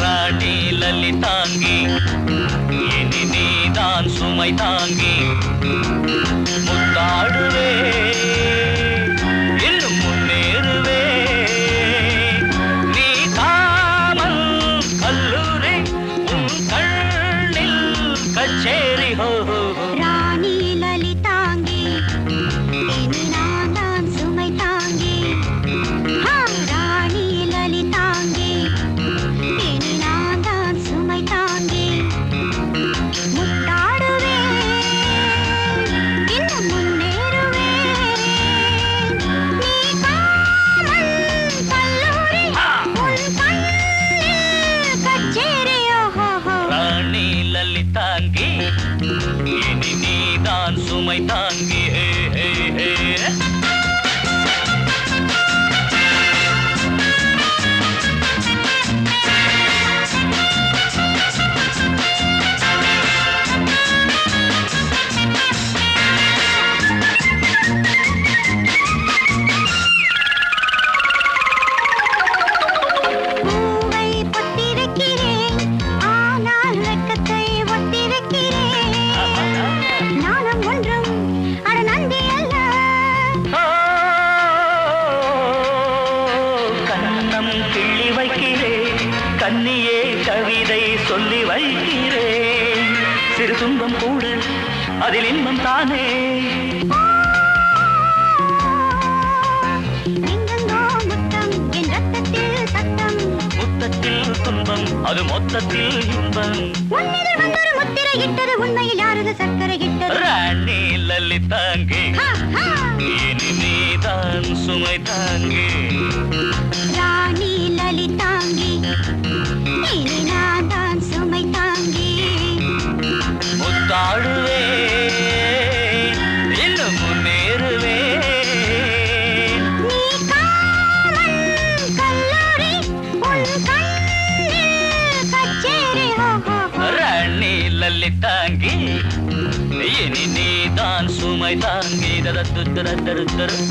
ராணி லல்லி தாங்கி இனி நீதான் சுமை தாங்கி. கண்ணியே கவிதை சொல்லி வைக்கிறேன். சிறு துன்பம் கூட அதில் இன்பம் தானே. அது மொத்தத்தில் இன்பம். முத்திரையிட்டது உண்மையில் யாரது சர்க்கரை இட்டது? ராணி லல்லி தாங்கி இனி சுமை தாங்கி. வழி தாங்கி இனி நீதான் சுமை தாங்கி தர துத்தர தருத்தரும்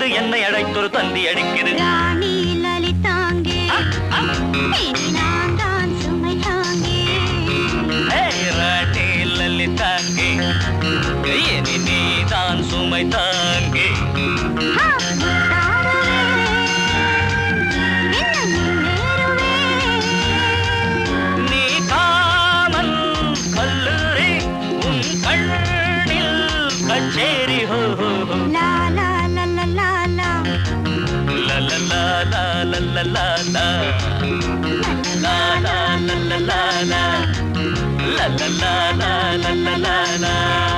அழைக்குது என்னை அழைத்தொரு தந்தி அடிக்குது நீதான் சுமை தாங்கே கச்சேரி ஹோ ஹோ லா la la la la la